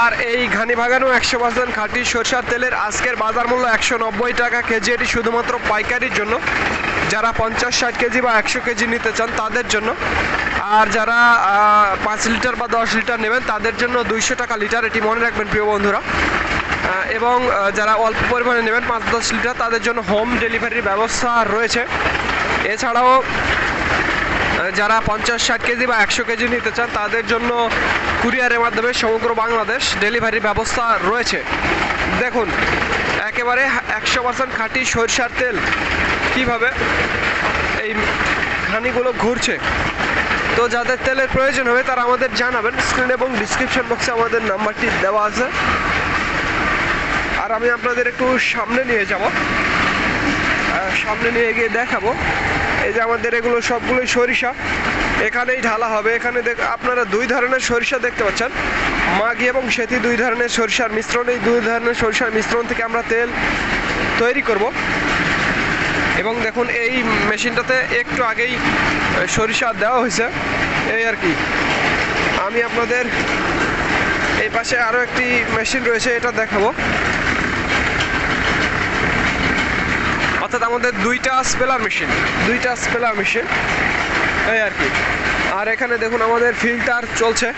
আর এই ঘানি ভাগানো একশো পার্সেন্ট খাঁটি সরষার তেলের আজকের বাজার মূল্য একশো নব্বই টাকা কেজি, এটি শুধুমাত্র পাইকারির জন্য। যারা পঞ্চাশ, ষাট কেজি বা একশো কেজি নিতে চান তাদের জন্য। আর যারা পাঁচ লিটার বা দশ লিটার নেবেন তাদের জন্য দুইশো টাকা লিটার, এটি মনে রাখবেন প্রিয় বন্ধুরা। এবং যারা অল্প পরিমাণে নেবেন পাঁচ দশ লিটার, তাদের জন্য হোম ডেলিভারির ব্যবস্থা রয়েছে। এছাড়াও যারা পঞ্চাশ, ষাট কেজি বা একশো কেজি নিতে চান তাদের জন্য কুরিয়ারের মাধ্যমে সমগ্র বাংলাদেশ ডেলিভারির ব্যবস্থা রয়েছে। দেখুন, একেবারে একশো পার্সেন্ট খাঁটি সরষার তেল। কীভাবে এই ঘানিগুলো ঘুরছে? তো যাদের তেলের প্রয়োজন হবে, তারা আমাদের জানাবেন। স্ক্রিন এবং ডিসক্রিপশন বক্সে আমাদের নাম্বারটি দেওয়া আছে। আর আমি আপনাদের একটু সামনে নিয়ে যাব। সামনে নিয়ে গিয়ে দেখাবো। এই যে আমাদের এগুলো সবগুলোই সরিষা। এখানেই ঢালা হবে। এখানে আপনারা দুই ধরনের সরিষা দেখতে পাচ্ছেন। মাঘি এবং সেতি দুই ধরনের সরিষার মিশ্রণ। এই দুই ধরনের সরিষার মিশ্রণ থেকে আমরা তেল তৈরি করব। এবং দেখুন, এই মেশিনটাতে একটু আগেই সরিষা দেওয়া হয়েছে। এই আর কি। আমি আপনাদের এই পাশে আরও একটি মেশিন রয়েছে, এটা দেখাবো। অর্থাৎ আমাদের দুইটা স্পেলার মেশিন। দুইটা স্পেলার মেশিন। এই আর কি। আর এখানে দেখুন আমাদের ফিল্টার চলছে।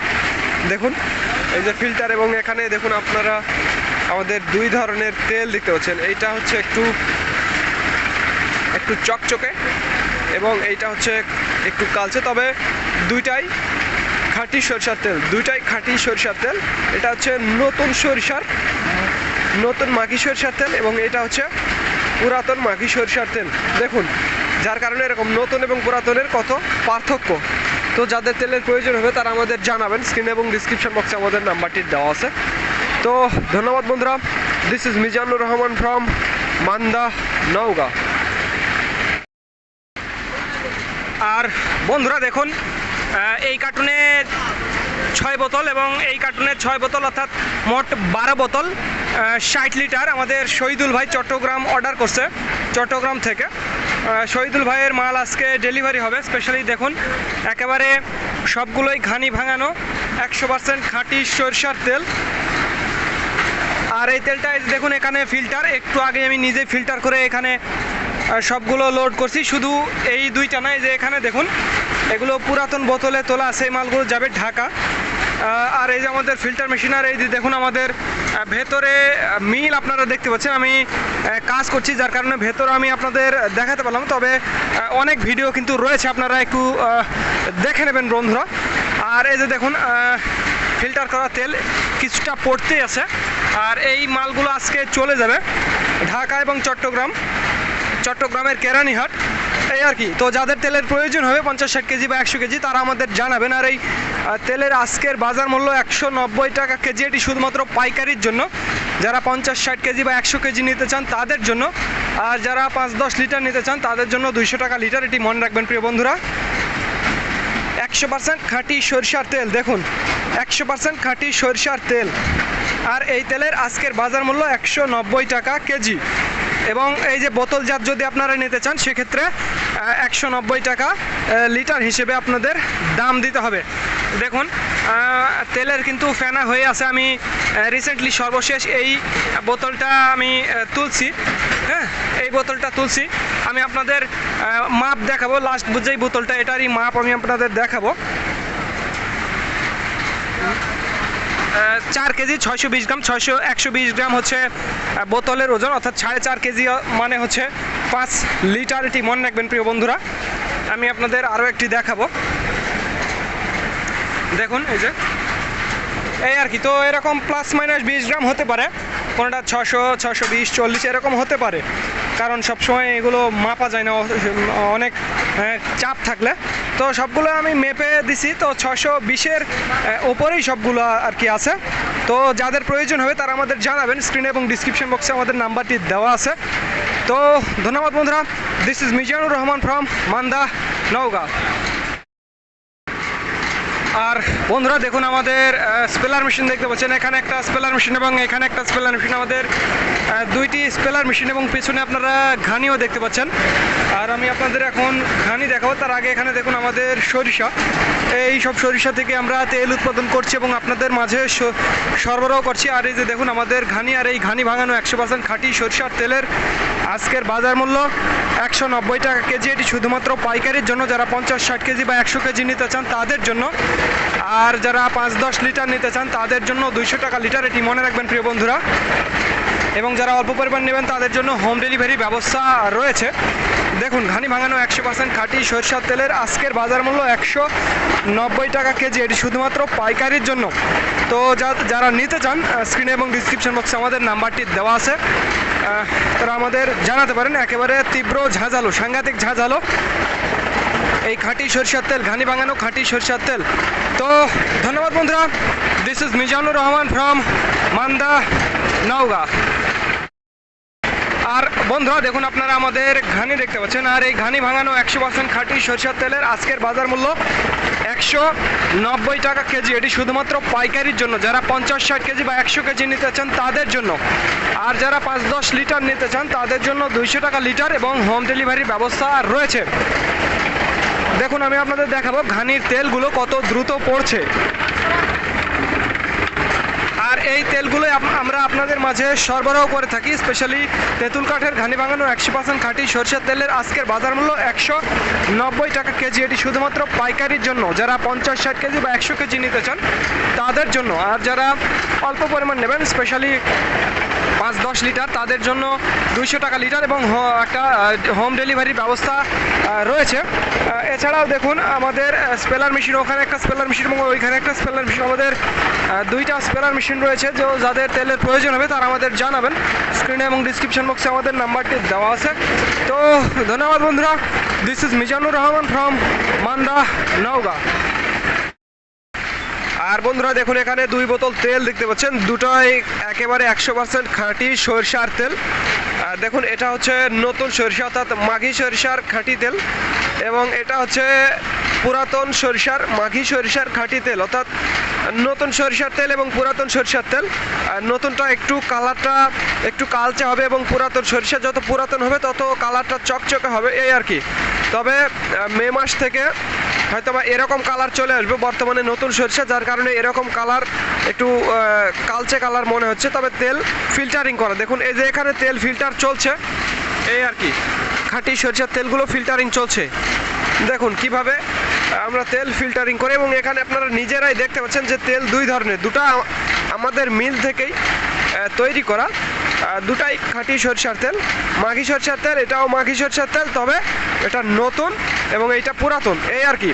দেখুন, এই যে ফিল্টার এবং এখানে দেখুন আপনারা আমাদের দুই ধরনের তেল দেখতে পাচ্ছেন। এইটা হচ্ছে একটু একটু চকচকে এবং এইটা হচ্ছে একটু কালচে। তবে দুইটাই খাঁটি সরিষার তেল, দুইটাই খাঁটি সরিষার তেল। এটা হচ্ছে নতুন সরিষার, নতুন মাখি সরিষার তেল এবং এটা হচ্ছে পুরাতন মাখি সরিষার তেল। দেখুন যার কারণে এরকম নতুন এবং পুরাতনের কত পার্থক্য। তো যাদের তেলের প্রয়োজন হবে তারা আমাদের জানাবেন। স্ক্রিন এবং ডিসক্রিপশন বক্সে আমাদের নাম্বারটি দেওয়া আছে। তো ধন্যবাদ বন্ধুরা। This is Mizanur Rahman from Manda, Naogaon. আর বন্ধুরা দেখুন এই কার্টুনে ছয় বোতল এবং এই কার্টুনের ছয় বোতল অর্থাৎ মোট বারো বোতল ষাট লিটার আমাদের শহীদুল ভাই চট্টগ্রাম অর্ডার করছে, চট্টগ্রাম থেকে। শহীদুল ভাইয়ের মাল আজকে ডেলিভারি হবে। স্পেশালি দেখুন, একেবারে সবগুলোই ঘানি ভাঙানো, একশো পার্সেন্ট খাঁটি সরষার তেল। আর এই তেলটা দেখুন এখানে ফিল্টার একটু আগে আমি নিজে ফিল্টার করে এখানে সবগুলো লোড করছি। শুধু এই দুইটা নয় যে এখানে দেখুন, এগুলো পুরাতন বোতলে তোলা এই মালগুলো যাবে ঢাকা। আর এই যে আমাদের ফিল্টার মেশিন আর এই যে দেখুন আমাদের ভেতরে মিল আপনারা দেখতে পাচ্ছেন। আমি কাজ করছি, যার কারণে ভেতরে আমি আপনাদের দেখাতে পারলাম। তবে অনেক ভিডিও কিন্তু রয়েছে। আপনারা একটু দেখে নেবেন বন্ধুরা। আর এই যে দেখুন ফিল্টার করা তেল কিছুটা পড়তেই আছে। আর এই মালগুলো আজকে চলে যাবে ঢাকা এবং চট্টগ্রাম, চট্টগ্রামের কেরানীহাট। এই আর কি। তো যাদের তেলের প্রয়োজন হবে, পঞ্চাশ ষাট কেজি বা একশো কেজি, তারা আমাদের জানাবেন। আর এই তেলের আজকের বাজার মূল্য একশো নব্বই টাকা কেজি। এটি শুধুমাত্র পাইকারির জন্য। যারা পঞ্চাশ, ষাট কেজি বা একশো কেজি নিতে চান, তাদের জন্য, আর যারা পাঁচ, দশ লিটার নিতে চান, তাদের জন্য দুইশো টাকা লিটার। এটি মনে রাখবেন, প্রিয় বন্ধুরা। একশো পার্সেন্ট খাঁটি সরিষার তেল, দেখুন। একশো পার্সেন্ট খাঁটি সরিষার তেল। আর এই তেলের আজকের বাজার মূল্য একশো নব্বই টাকা কেজি। এবং এই যে বোতলজাত যদি আপনারা নিতে চান, সেক্ষেত্রে একশো নব্বই টাকা লিটার হিসেবে আপনাদের দাম দিতে হবে। দেখুন তেলের কিন্তু ফেনা হয়ে আছে। আমি রিসেন্টলি সর্বশেষ এই বোতলটা আমি তুলছি। হ্যাঁ এই বোতলটা তুলছি। আমি আপনাদের মাপ দেখাবো। লাস্ট বুঝেই বোতলটা, এটারই মাপ আমি আপনাদের দেখাবো। চার কেজি ছয়শো বিশ গ্রাম, ছয়শো একশো বিশ গ্রাম হচ্ছে বোতলের ওজন, অর্থাৎ সাড়ে চার কেজি মানে হচ্ছে পাঁচ লিটার এটি মনে রাখবেন প্রিয় বন্ধুরা। আমি আপনাদের আরও একটি দেখাবো। দেখুন, এই যে। এই আর কি, তো এরকম প্লাস মাইনাস বিশ গ্রাম হতে পারে। কোনোটা ছশো ছশো বিশ, চল্লিশ, এরকম হতে পারে। কারণ সবসময় এগুলো মাপা যায় না অনেক চাপ থাকলে। তো সবগুলো আমি মেপে দিছি, তো ছশো বিশের ওপরেই সবগুলো আর কি আছে। তো যাদের প্রয়োজন হবে তারা আমাদের জানাবেন স্ক্রিনে এবং ডিসক্রিপশন বক্সে আমাদের নাম্বারটি দেওয়া আছে। তো ধন্যবাদ বন্ধুরা this is Mizanur Rahman from Manda, Naogaon. আর বন্ধুরা, দেখুন আমাদের স্পেলার মেশিন দেখতে পাচ্ছেন। এখানে একটা স্পেলার মেশিন এবং এখানে একটা স্পেলার মেশিন আমাদের দুইটি স্পেলার মেশিন এবং পিছনে আপনারা ঘানিও দেখতে পাচ্ছেন। আর আমি আপনাদের এখন ঘানি দেখাবো। তার আগে এখানে দেখুন আমাদের সরিষা। এই সব সরিষা থেকে আমরা তেল উৎপাদন করছি এবং আপনাদের মাঝে সরবরাহ করছি। আর এই যে দেখুন আমাদের ঘানি, আর এই ঘানি ভাঙানো একশো পার্সেন্ট খাঁটি সরিষার তেলের আজকের বাজার মূল্য একশো নব্বই টাকা কেজি। এটি শুধুমাত্র পাইকারির জন্য। যারা পঞ্চাশ ষাট কেজি বা একশো কেজি নিতে চান তাদের জন্য। আর যারা পাঁচ দশ লিটার নিতে চান, তাদের জন্য দুইশো টাকা লিটার এটি মনে রাখবেন প্রিয় বন্ধুরা। এবং যারা অল্প পরিমাণ নেবেন, তাদের জন্য হোম ডেলিভারি ব্যবস্থা রয়েছে। দেখুন, ঘানি ভাঙানো একশো পার্সেন্ট খাঁটি সরষার তেলের আজকের বাজার মূল্য একশো নব্বই টাকা কেজি। এটি শুধুমাত্র পাইকারির জন্য। তো যা- যারা নিতে চান স্ক্রিনে এবং ডিসক্রিপশন বক্সে আমাদের নাম্বারটি দেওয়া আছে। তারা আমাদের জানাতে পারেন। একেবারে তীব্র ঝাঁঝালো, সাংঘাতিক ঝাঁঝালো। এই খাঁটি সরষের তেল, ঘানি ভাঙানো খাঁটি সরষের তেল। তো ধন্যবাদ বন্ধুরা। This is Mizanur Rahman from Manda, Naogaon. আর বন্ধুরা, দেখুন আপনারা আমাদের ঘানি দেখতে পাচ্ছেন। আর এই ঘানি ভাঙানো একশো পার্সেন্ট খাঁটি সরষের তেলের আজকের বাজার মূল্য একশো নব্বই টাকা কেজি। এটি শুধুমাত্র পাইকারির জন্য। যারা পঞ্চাশ ষাট কেজি বা একশো কেজি নিতে চান, তাদের জন্য। আর যারা পাঁচ দশ লিটার নিতে চান, তাদের জন্য দুইশো টাকা লিটার এবং হোম ডেলিভারির ব্যবস্থা রয়েছে। দেখুন, আমি আপনাদের দেখাবো ঘানির তেলগুলো কত দ্রুত পড়ছে। আর এই তেলগুলো আমরা আপনাদের মাঝে সরবরাহ করে থাকি স্পেশালি তেঁতুল কাঠের ঘানি ভাঙানো একশো পার্সেন্ট খাঁটি সরষের তেলের আজকের বাজার মূল্য একশো নব্বই টাকা কেজি। এটি শুধুমাত্র পাইকারির জন্য। যারা পঞ্চাশ ষাট কেজি বা একশো কেজি নিতে চান, তাদের জন্য। আর যারা অল্প পরিমাণ নেবেন স্পেশালি পাঁচ দশ লিটার, তাদের জন্য দুইশো টাকা লিটার এবং একটা হোম ডেলিভারির ব্যবস্থা রয়েছে। এছাড়াও দেখুন, আমাদের স্পেলার মেশিন ওখানে একটা স্পেলার মেশিন এবং ওইখানে একটা স্পেলার মেশিন আমাদের দুইটা স্পেলার মেশিন রয়েছে, যে যাদের তেলের প্রয়োজন হবে, তারা আমাদের জানাবেন। স্ক্রিনে এবং ডিসক্রিপশন বক্সে আমাদের নাম্বারটি দেওয়া আছে। তো, ধন্যবাদ বন্ধুরা। This is Mizanur Rahman from Manda Naogaon আর বন্ধুরা দেখুন, এখানে দুই বোতল তেল দেখতে পাচ্ছেন। দুটোই একেবারে একশো পার্সেন্ট খাঁটি সরিষার তেল। আর দেখুন, এটা হচ্ছে নতুন সরিষা, অর্থাৎ মাঘি সরিষার খাঁটি তেল এবং এটা হচ্ছে পুরাতন সরিষার, মাঘি সরিষার খাঁটি তেল, অর্থাৎ নতুন সরিষার তেল এবং পুরাতন সরিষার তেল। আর নতুনটা একটু কালারটা একটু কালচে হবে এবং পুরাতন সরিষা যত পুরাতন হবে, তত কালারটা চকচকে হবে, এই আর কি। তবে মে মাস থেকে হয়তো বা এরকম কালার চলে আসবে বর্তমানে নতুন সরিষা, যার কারণে এরকম কালার একটু কালচে কালার মনে হচ্ছে। তবে তেল ফিল্টারিং করা। দেখুন, এই যে এখানে তেল ফিল্টার চলছে, এই আর কি, খাঁটি সরিষার তেলগুলো ফিল্টারিং চলছে। দেখুন কীভাবে আমরা তেল ফিল্টারিং করে এবং এখানে আপনারা নিজেরাই দেখতে পাচ্ছেন যে তেল দুই ধরনের, দুটা আমাদের মিল থেকেই তৈরি করা। দুটাই খাঁটি সরিষার তেল মাঘি সরিষার তেল, এটাও মাঘি সরিষার তেল, তবে এটা নতুন এবং এইটা পুরাতন, এই আর কি।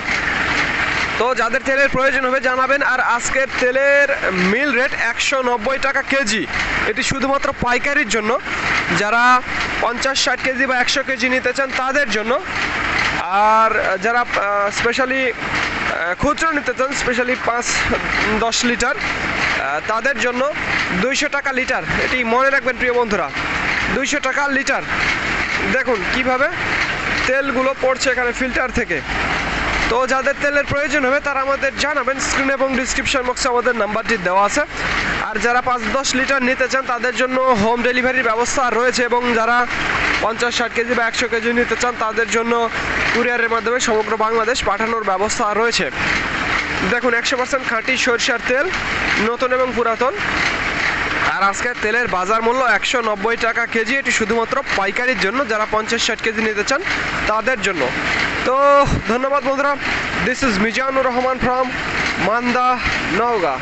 তো যাদের তেলের প্রয়োজন হবে জানাবেন, আর আজকের তেলের মিল রেট একশো নব্বই টাকা কেজি। এটি শুধুমাত্র পাইকারির জন্য। যারা পঞ্চাশ, ষাট কেজি বা একশো কেজি নিতে চান, তাদের জন্য। আর যারা স্পেশালি খুচরো নিতে চান স্পেশালি পাঁচ, দশ লিটার তাদের জন্য দুইশো টাকা লিটার। এটি মনে রাখবেন, প্রিয় বন্ধুরা, দুইশো টাকা লিটার। দেখুন কীভাবে তেলগুলো পড়ছে এখানে ফিল্টার থেকে। তো যাদের তেলের প্রয়োজন হবে, তারা আমাদের জানাবেন। স্ক্রিন এবং ডিসক্রিপশন বক্সে আমাদের নাম্বারটি দেওয়া আছে। আর যারা পাঁচ দশ লিটার নিতে চান, তাদের জন্য হোম ডেলিভারির ব্যবস্থা রয়েছে এবং যারা পঞ্চাশ, ষাট কেজি বা একশো কেজি নিতে চান, তাদের জন্য কুরিয়ারের মাধ্যমে সমগ্র বাংলাদেশ পাঠানোর ব্যবস্থা রয়েছে। দেখুন, একশো পার্সেন্ট খাঁটি সরিষার তেল, নতুন এবং পুরাতন। আর আজকের তেলের বাজার মূল্য একশো নব্বই টাকা কেজি। এটি শুধুমাত্র পাইকারির জন্য, যারা পঞ্চাশ ষাট কেজি নিতে চান, তাদের জন্য। তো ধন্যবাদ বন্ধুরা। This is Mizanur Rahman from Manda, Naogaon.